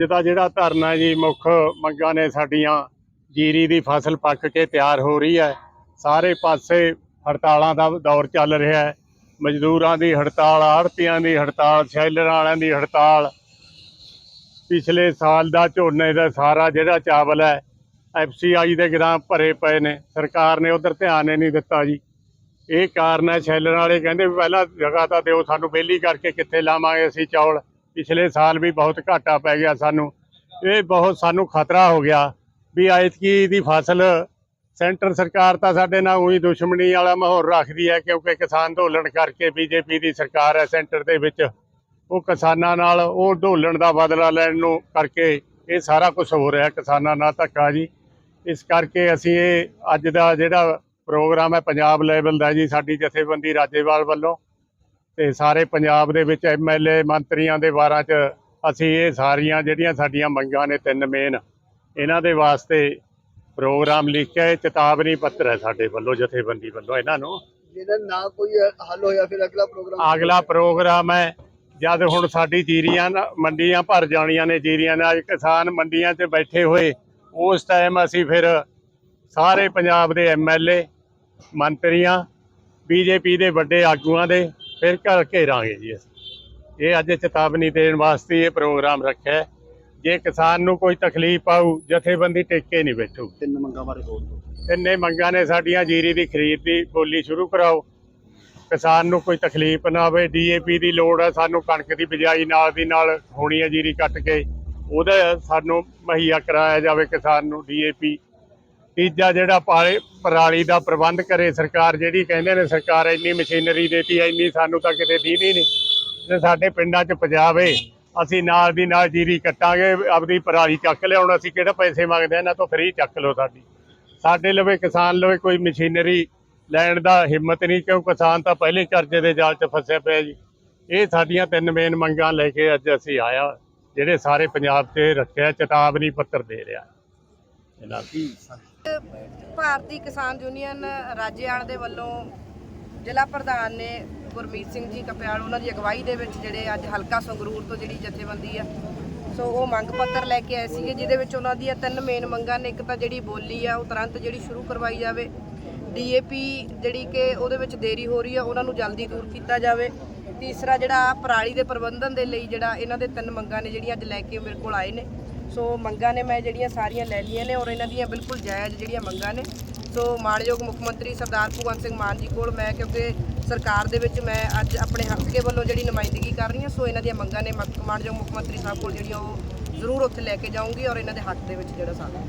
ਜਿਹਦਾ ਜਿਹੜਾ ਧਰਨਾ ਜੀ ਮੁੱਖ ਮੰਗਾਂ ਨੇ ਸਾਡੀਆਂ, ਜੀਰੀ ਦੀ ਫਸਲ ਪੱਕ ਕੇ ਤਿਆਰ ਹੋ ਰਹੀ ਹੈ। ਸਾਰੇ ਪਾਸੇ ਹੜਤਾਲਾਂ ਦਾ ਦੌਰ ਚੱਲ ਰਿਹਾ ਹੈ। ਮਜ਼ਦੂਰਾਂ ਦੀ ਹੜਤਾਲ ਆੜਤੀਆਂ ਦੀ ਹੜਤਾਲ, ਸ਼ੈਲਰਾਂ ਵਾਲਿਆਂ ਦੀ ਹੜਤਾਲ। ਪਿਛਲੇ ਸਾਲ ਦਾ ਝੋਨੇ ਦਾ ਸਾਰਾ ਜਿਹੜਾ ਚਾਵਲ ਹੈ ਐਫਸੀਆਈ ਦੇ ਗ੍ਰਾਮ ਭਰੇ ਪਏ ਨੇ। ਸਰਕਾਰ ਨੇ ਉਧਰ ਧਿਆਨ ਹੀ ਨਹੀਂ ਦਿੱਤਾ ਜੀ। ਇਹ ਕਾਰਨ ਹੈ, ਸ਼ੈਲਰ ਵਾਲੇ ਕਹਿੰਦੇ ਵੀ ਪਹਿਲਾਂ ਜਗ੍ਹਾ ਤਾਂ ਦਿਓ, ਸਾਨੂੰ ਬੇਲੀ ਕਰਕੇ ਕਿੱਥੇ ਲਾਵਾਂਗੇ ਅਸੀਂ ਚੌਲ। ਪਿਛਲੇ ਸਾਲ ਵੀ ਬਹੁਤ ਘਾਟਾ ਪੈ ਗਿਆ ਸਾਨੂੰ। ਇਹ ਬਹੁਤ ਸਾਨੂੰ ਖਤਰਾ ਹੋ ਗਿਆ ਵੀ ਐਤਕੀ ਦੀ ਫਸਲ ਸੈਂਟਰ ਸਰਕਾਰ ਤਾਂ ਸਾਡੇ ਨਾਲ ਉਹੀ ਦੁਸ਼ਮਣੀ ਵਾਲਾ ਮਾਹੌਲ ਰੱਖਦੀ ਹੈ ਕਿਉਂਕਿ ਕਿਸਾਨ ਅੰਦੋਲਨ ਕਰਕੇ ਬੀਜੇਪੀ ਦੀ ਸਰਕਾਰ ਹੈ ਸੈਂਟਰ ਦੇ ਵਿੱਚ। ਉਹ ਕਿਸਾਨਾਂ ਨਾਲ ਉਹ ਅੰਦੋਲਨ ਦਾ ਬਦਲਾ ਲੈਣ ਨੂੰ ਕਰਕੇ ਇਹ ਸਾਰਾ ਕੁਝ ਹੋ ਰਿਹਾ ਕਿਸਾਨਾਂ ਨਾਲ ਧੱਕਾ ਜੀ। ਇਸ ਕਰਕੇ ਅਸੀਂ ਇਹ ਅੱਜ ਦਾ ਜਿਹੜਾ ਪ੍ਰੋਗਰਾਮ ਹੈ ਪੰਜਾਬ ਲੈਵਲ ਦਾ ਜੀ, ਸਾਡੀ ਜਥੇਬੰਦੀ ਰਾਜੇਵਾਲ ਵੱਲੋਂ ਤੇ ਸਾਰੇ ਪੰਜਾਬ ਦੇ ਵਿੱਚ ਐਮਐਲਏ ਮੰਤਰੀਆਂ ਦੇ ਵਾਰਾਂ 'ਚ ਅਸੀਂ ਇਹ ਸਾਰੀਆਂ ਜਿਹੜੀਆਂ ਸਾਡੀਆਂ ਮੰਗਾਂ ਨੇ ਤਿੰਨ ਮੇਨ ਇਹਨਾਂ ਦੇ ਵਾਸਤੇ ਪ੍ਰੋਗਰਾਮ ਲਿਖ ਕੇ ਚੇਤਾਵਨੀ ਪੱਤਰ ਹੈ ਸਾਡੇ ਵੱਲੋਂ ਜਥੇਬੰਦੀ ਵੱਲੋਂ ਇਹਨਾਂ ਨੂੰ। ਜਿਹਦਾ ਨਾ ਕੋਈ ਹੱਲ ਹੋਇਆ ਫਿਰ ਅਗਲਾ ਪ੍ਰੋਗਰਾਮ ਅਗਲਾ ਪ੍ਰੋਗਰਾਮ ਹੈ ਜਦ ਹੁਣ ਸਾਡੀ ਜੀਰੀਆਂ ਮੰਡੀਆਂ ਭਰ ਜਾਣੀਆਂ ਨੇ ਜੀਰੀਆਂ ਨਾਲ ਕਿਸਾਨ ਮੰਡੀਆਂ 'ਚ ਬੈਠੇ ਹੋਏ ਉਸ ਟਾਈਮ ਅਸੀਂ ਫਿਰ ਸਾਰੇ ਪੰਜਾਬ ਦੇ ਐਮਐਲਏ ਮੰਤਰੀਆਂ ਬੀਜੇਪੀ ਦੇ ਵੱਡੇ ਆਗੂਆਂ ਦੇ ਫਿਰ ਘਰ ਘੇਰਾਂਗੇ ਜੀ ਅਸੀਂ। ਇਹ ਅੱਜ ਚੇਤਾਵਨੀ ਦੇਣ ਵਾਸਤੇ ਇਹ ਪ੍ਰੋਗਰਾਮ ਰੱਖਿਆ ਹੈ। ਜੇ ਕਿਸਾਨ ਨੂੰ ਕੋਈ ਤਕਲੀਫ ਆਊ ਜਥੇਬੰਦੀ ਟਿੱਕੇ ਨਹੀਂ ਬੈਠੂ ਤਿੰਨ ਮੰਗਾਂ ਬਾਰੇ ਬੋਲ ਤਿੰਨੇ ਮੰਗਾਂ ਨੇ ਸਾਡੀਆਂ ਜੀਰੀ ਦੀ ਖਰੀਦ ਦੀ ਬੋਲੀ ਸ਼ੁਰੂ ਕਰਾਓ। ਕਿਸਾਨ ਨੂੰ ਕੋਈ ਤਕਲੀਫ ਨਾ ਹੋਵੇ ਡੀਏਪੀ ਦੀ ਲੋੜ ਹੈ ਸਾਨੂੰ ਕਣਕ ਦੀ ਬਿਜਾਈ ਨਾਲ ਦੀ ਨਾਲ ਹੋਣੀ ਹੈ ਜੀਰੀ ਕੱਟ ਕੇ। ਉਹਦਾ ਸਾਨੂੰ ਮੁਹੱਈਆ ਕਰਾਇਆ ਜਾਵੇ ਕਿਸਾਨ ਨੂੰ ਡੀਏਪੀ ਤੀਜਾ ਜਿਹੜਾ ਪਾਲੇ ਪਰਾਲੀ ਦਾ ਪ੍ਰਬੰਧ ਕਰੇ ਸਰਕਾਰ, ਜਿਹੜੀ ਕਹਿੰਦੇ ਨੇ ਸਰਕਾਰ ਇੰਨੀ ਮਸ਼ੀਨਰੀ ਦੇਤੀ ਇੰਨੀ ਸਾਨੂੰ ਤਾਂ ਕਿਤੇ ਦੀਦੀ ਨਹੀਂ। ਜੇ ਸਾਡੇ ਪਿੰਡਾਂ 'ਚ ਪਜਾਵੇ ਅਸੀਂ ਨਾਲ ਦੀ ਨਾਲ ਜੀਰੀ ਕੱਟਾਂਗੇ, ਆਪਦੀ ਪਰਾਲੀ ਚੱਕ ਲਿਆਉਣ, ਅਸੀਂ ਕਿਹੜਾ ਪੈਸੇ ਮੰਗਦੇ ਆ ਇਹਨਾਂ ਤੋਂ ਫ੍ਰੀ ਚੱਕ ਲਓ ਸਾਡੀ। ਸਾਡੇ ਲਵੇ ਕਿਸਾਨ ਲਵੇ ਕੋਈ ਮਸ਼ੀਨਰੀ ਲੈਣ ਦਾ ਹਿੰਮਤ ਨਹੀਂ, ਕਿਉਂ ਕਿਸਾਨ ਤਾਂ ਪਹਿਲੇ ਕਰਜ਼ੇ ਦੇ ਜਾਲ 'ਚ ਫਸਿਆ ਪਿਆ ਜੀ। ਇਹ ਸਾਡੀਆਂ ਤਿੰਨ ਮੇਨ ਮੰਗਾਂ ਲੈ ਕੇ ਅੱਜ ਅਸੀਂ ਆਇਆ, ਜਿਹੜੇ ਸਾਰੇ ਪੰਜਾਬ 'ਤੇ ਰੱਖਿਆ, ਚੇਤਾਵਨੀ ਪੱਤਰ ਦੇ ਰਿਹਾ। ਇਹਨਾਂ ਭਾਰਤੀ ਕਿਸਾਨ ਯੂਨੀਅਨ ਰਾਜੇਆਣ ਦੇ ਵੱਲੋਂ ਜ਼ਿਲ੍ਹਾ ਪ੍ਰਧਾਨ ਨੇ ਗੁਰਮੀਤ ਸਿੰਘ ਜੀ ਕਪਿਆਲ, ਉਹਨਾਂ ਦੀ ਅਗਵਾਈ ਦੇ ਵਿੱਚ ਜਿਹੜੇ ਅੱਜ ਹਲਕਾ ਸੰਗਰੂਰ ਤੋਂ ਜਿਹੜੀ ਜਥੇਬੰਦੀ ਆ, ਸੋ ਉਹ ਮੰਗ ਪੱਤਰ ਲੈ ਕੇ ਆਏ ਸੀਗੇ, ਜਿਹਦੇ ਵਿੱਚ ਉਹਨਾਂ ਦੀਆਂ ਤਿੰਨ ਮੇਨ ਮੰਗਾਂ ਨੇ, ਇੱਕ ਤਾਂ ਜਿਹੜੀ ਬੋਲੀ ਆ, ਉਹ ਤੁਰੰਤ ਜਿਹੜੀ ਸ਼ੁਰੂ ਕਰਵਾਈ ਜਾਵੇ ਡੀਏਪੀ ਜਿਹੜੀ ਕਿ ਉਹਦੇ ਵਿੱਚ ਦੇਰੀ ਹੋ ਰਹੀ ਆ, ਉਹਨਾਂ ਨੂੰ ਜਲਦੀ ਦੂਰ ਕੀਤਾ ਜਾਵੇ, ਤੀਸਰਾ ਜਿਹੜਾ ਪਰਾਲੀ ਦੇ ਪ੍ਰਬੰਧਨ ਦੇ ਲਈ ਜਿਹੜਾ ਇਹਨਾਂ ਦੇ ਤਿੰਨ ਮੰਗਾਂ ਨੇ ਜਿਹੜੀਆਂ ਅੱਜ ਲੈ ਕੇ ਮੇਰੇ ਕੋਲ ਆਏ ਨੇ। ਸੋ ਮੰਗਾਂ ਨੇ ਮੈਂ ਜਿਹੜੀਆਂ ਸਾਰੀਆਂ ਲੈ ਲਈਆਂ ਨੇ ਔਰ ਇਹਨਾਂ ਦੀਆਂ ਬਿਲਕੁਲ ਜਾਇਜ਼ ਜਿਹੜੀਆਂ ਮੰਗਾਂ ਨੇ। ਸੋ ਮਾਣਯੋਗ ਮੁੱਖ ਮੰਤਰੀ ਸਰਦਾਰ ਭਗਵੰਤ ਸਿੰਘ ਮਾਨ ਜੀ ਕੋਲ ਮੈਂ, ਕਿਉਂਕਿ ਸਰਕਾਰ ਦੇ ਵਿੱਚ ਮੈਂ ਅੱਜ ਆਪਣੇ ਹਲਕੇ ਵੱਲੋਂ ਜਿਹੜੀ ਨੁਮਾਇੰਦਗੀ ਕਰ ਰਹੀ ਹਾਂ, ਸੋ ਇਹਨਾਂ ਦੀਆਂ ਮੰਗਾਂ ਨੇ ਮਾਣਯੋਗ ਮੁੱਖ ਮੰਤਰੀ ਸਾਹਿਬ ਕੋਲ ਜਿਹੜੀਆਂ ਉਹ ਜ਼ਰੂਰ ਉੱਥੇ ਲੈ ਕੇ ਜਾਊਂਗੀ ਔਰ ਇਹਨਾਂ ਦੇ ਹੱਕ ਦੇ ਵਿੱਚ ਜਿਹੜਾ ਸਾਡਾ